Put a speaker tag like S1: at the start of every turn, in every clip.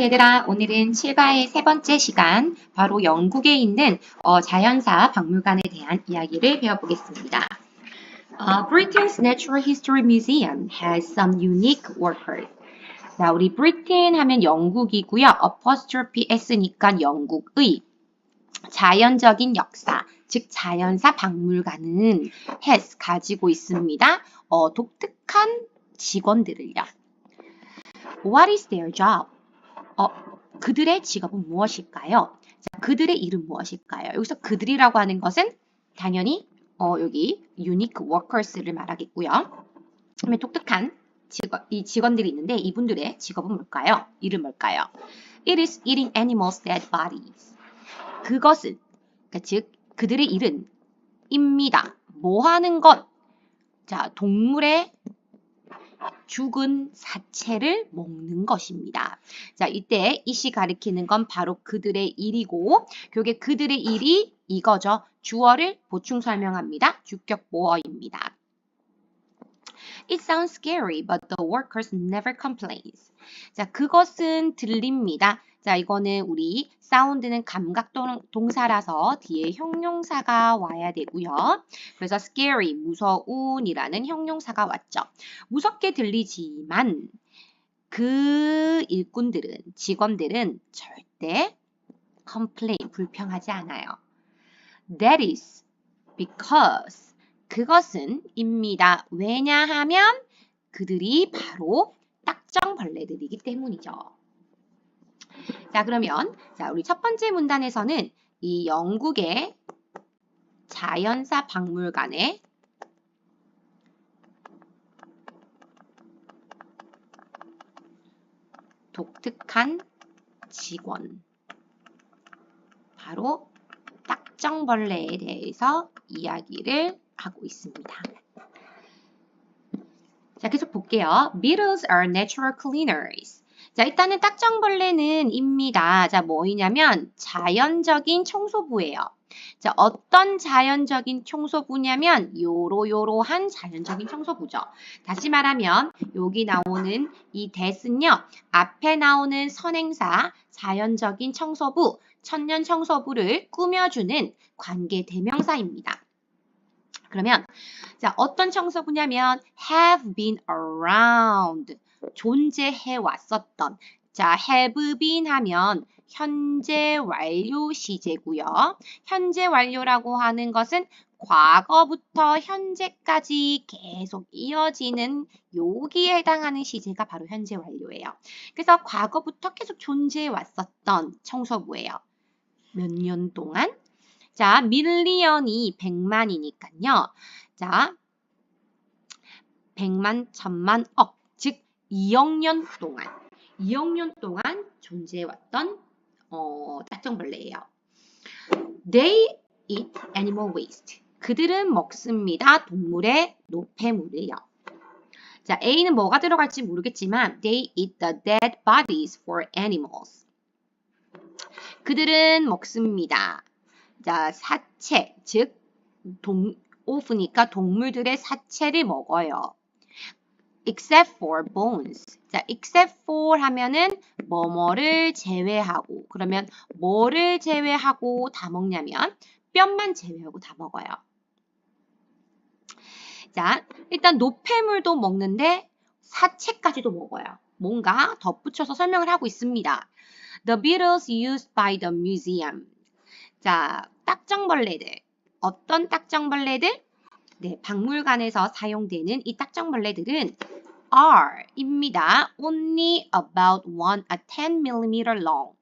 S1: 안녕 얘들아. 오늘은 7과의 세 번째 시간, 바로 영국에 있는 어, 자연사 박물관에 대한 이야기를 배워보겠습니다. Uh, Britain's Natural History Museum has some unique workers. 자, 우리 Britain 하면 영국이고요. apostrophe s니까 영국의 자연적인 역사, 즉 자연사 박물관은 has 가지고 있습니다. 어, 독특한 직원들을요. What is their job? 어, 그들의 직업은 무엇일까요? 자, 그들의 이름 무엇일까요? 여기서 그들이라고 하는 것은 당연히 어, 여기 unique workers를 말하겠고요. 그다음에 독특한 직원, 이 직원들이 있는데 이분들의 직업은 뭘까요? 이름 뭘까요? It is eating animals' dead bodies. 그것은 그러니까 즉 그들의 일은 입니다. 뭐 하는 것? 자, 동물의 죽은 사체를 먹는 것입니다. 자, 이때 이시 가리키는 건 바로 그들의 일이고, 교계 그들의 일이 이거죠. 주어를 보충 설명합니다. 주격 보어입니다. It sounds scary, but the workers never complains. 자, 그것은 들립니다. 자, 이거는 우리 사운드는 감각 동사라서 뒤에 형용사가 와야 되고요. 그래서 scary, 무서운이라는 형용사가 왔죠. 무섭게 들리지만 그 일꾼들은, 직원들은 절대 complain, 불평하지 않아요. That is because 그것은 입니다. 왜냐하면 그들이 바로 딱정벌레들이기 때문이죠. 자, 그러면 자, 우리 첫 번째 문단에서는 이 영국의 자연사 박물관에 독특한 직원 바로 딱정벌레에 대해서 이야기를 하고 있습니다. 자, 계속 볼게요. Beetles are natural cleaners. 자, 일단은 딱정벌레는 입니다. 자, 뭐이냐면 자연적인 청소부예요. 자, 어떤 자연적인 청소부냐면 요로요로한 자연적인 청소부죠. 다시 말하면 여기 나오는 이 대은요. 앞에 나오는 선행사 자연적인 청소부, 천년 청소부를 꾸며주는 관계 대명사입니다. 그러면 자 어떤 청소부냐면 have been around 존재해 왔었던 자 have been 하면 현재 완료 시제고요. 현재 완료라고 하는 것은 과거부터 현재까지 계속 이어지는 여기에 해당하는 시제가 바로 현재 완료예요. 그래서 과거부터 계속 존재해 왔었던 청소부예요. 몇 년 동안 자, 밀리언이 100만이니까요. 자, 100만, 천만, 억, 즉 2억 년 동안, 2억 년 동안 존재해왔던 어, 딱정벌레예요. They eat animal waste. 그들은 먹습니다. 동물의 노폐물을요. 자, A는 뭐가 들어갈지 모르겠지만 they eat the dead bodies for animals. 그들은 먹습니다. 자, 사체, 즉 동, 오프니까 동물들의 사체를 먹어요. Except for bones. 자, except for 하면은 뭐뭐를 제외하고 그러면 뭐를 제외하고 다 먹냐면 뼈만 제외하고 다 먹어요. 자, 일단 노폐물도 먹는데 사체까지도 먹어요. 뭔가 덧붙여서 설명을 하고 있습니다. The beetles used by the museum. 자, 딱정벌레들. 어떤 딱정벌레들? 네, 박물관에서 사용되는 이 딱정벌레들은 are입니다. only about 1 a 10mm long.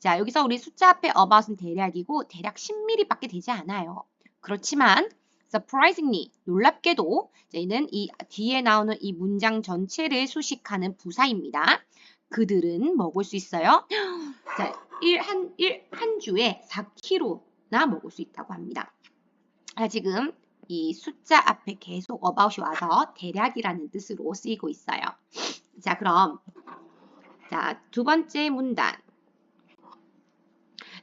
S1: 자, 여기서 우리 숫자 앞에 about은 대략이고 대략 10mm밖에 되지 않아요. 그렇지만 surprisingly 놀랍게도 저희는 이 뒤에 나오는 이 문장 전체를 수식하는 부사입니다. 그들은 먹을 수 있어요. 자, 1, 한, 1, 한 주에 4kg나 먹을 수 있다고 합니다. 자, 지금 이 숫자 앞에 계속 about이 와서 대략이라는 뜻으로 쓰이고 있어요. 자, 그럼 자, 두 번째 문단.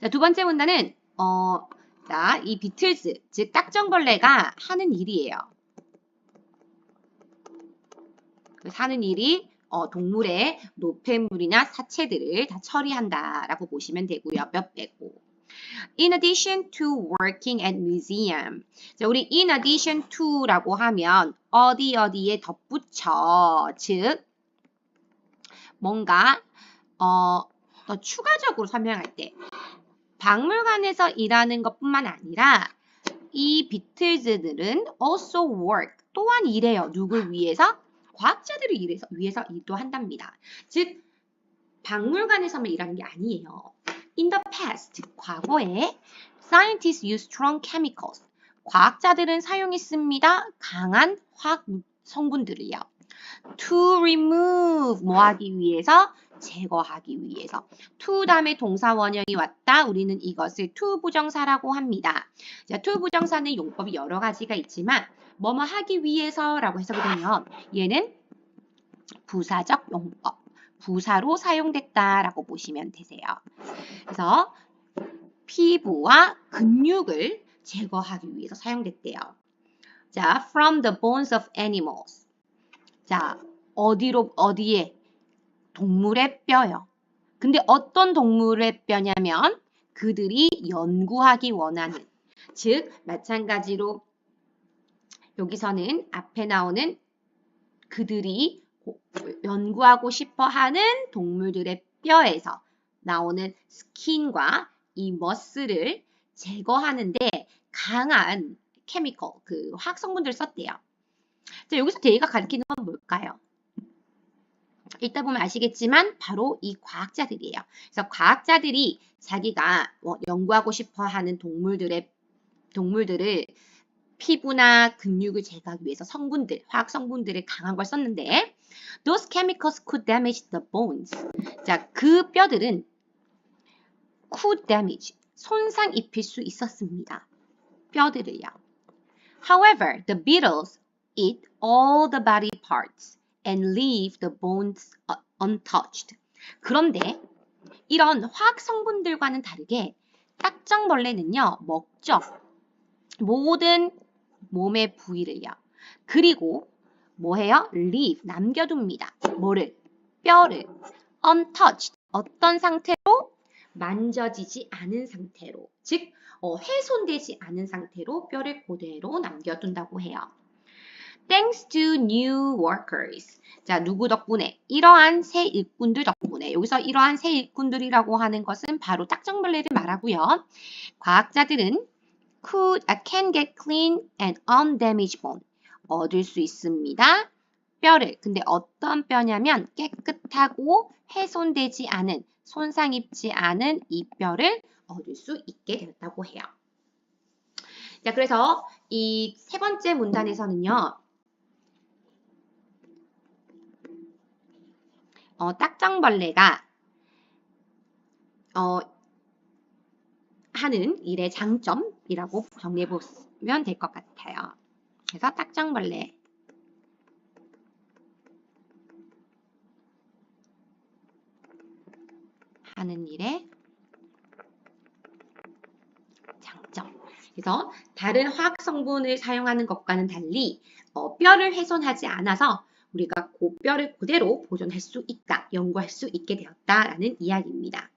S1: 자, 두 번째 문단은 어, 자, 이 비틀즈, 즉 딱정벌레가 하는 일이에요. 그 하는 일이 어, 동물의 노폐물이나 사체들을 다 처리한다라고 보시면 되고요. 몇 빼고. In addition to working at museum. 자, 우리 in addition to라고 하면 어디 어디에 덧붙여 즉 뭔가 어, 더 추가적으로 설명할 때 박물관에서 일하는 것뿐만 아니라 이 비틀즈들은 also work 또한 일해요. 누굴 위해서? 과학자들을 위해서, 위해서 일도 한답니다. 즉 박물관에서만 일하는 게 아니에요. In the past, 과거에 scientists use strong chemicals. 과학자들은 사용했습니다. 강한 화학 성분들을요. To remove 뭐 하기 위해서? 제거하기 위해서. to 다음에 동사 원형이 왔다. 우리는 이것을 to 부정사라고 합니다. 자, to 부정사는 용법이 여러 가지가 있지만 뭐뭐 하기 위해서라고 해석이 되면 얘는 부사적 용법. 부사로 사용됐다라고 보시면 되세요. 그래서 피부와 근육을 제거하기 위해서 사용됐대요. 자, from the bones of animals. 자, 어디로 어디에 동물의 뼈요. 근데 어떤 동물의 뼈냐면 그들이 연구하기 원하는 즉 마찬가지로 여기서는 앞에 나오는 그들이 연구하고 싶어 하는 동물들의 뼈에서 나오는 스킨과 이 머스를 제거하는데 강한 케미컬, 그 화학 성분들을 썼대요. 자, 여기서 대가 가리키는 건 뭘까요? 읽다 보면 아시겠지만 바로 이 과학자들이에요. 그래서 과학자들이 자기가 뭐 연구하고 싶어 하는 동물들의 동물들을 피부나 근육을 제거하기 위해서 성분들, 화학 성분들을 강한 걸 썼는데 those chemicals could damage the bones. 자, 그 뼈들은 could damage, 손상 입힐 수 있었습니다. 뼈들을요. However, the beetles eat all the body parts and leave the bones untouched. 그런데 이런 화학 성분들과는 다르게 딱정벌레는요, 먹죠. 모든 몸의 부위를요. 그리고 뭐 해요? leave, 남겨둡니다. 뭐를? 뼈를. untouched, 어떤 상태로? 만져지지 않은 상태로. 즉, 어, 훼손되지 않은 상태로 뼈를 그대로 남겨둔다고 해요. Thanks to new workers. 자, 누구 덕분에? 이러한 새 일꾼들 덕분에. 여기서 이러한 새 일꾼들이라고 하는 것은 바로 딱정벌레를 말하고요. 과학자들은 could, can get clean and undamaged bone. 얻을 수 있습니다. 뼈를. 근데 어떤 뼈냐면 깨끗하고 훼손되지 않은, 손상 입지 않은 이 뼈를 얻을 수 있게 되었다고 해요. 자, 그래서 이 세 번째 문단에서는요. 어, 딱정벌레가 어, 하는 일의 장점이라고 정리해 보면 될 것 같아요. 그래서 딱정벌레 하는 일의 장점. 그래서 다른 화학 성분을 사용하는 것과는 달리 어, 뼈를 훼손하지 않아서 우리가 그 뼈를 그대로 보존할 수 있다, 연구할 수 있게 되었다라는 이야기입니다.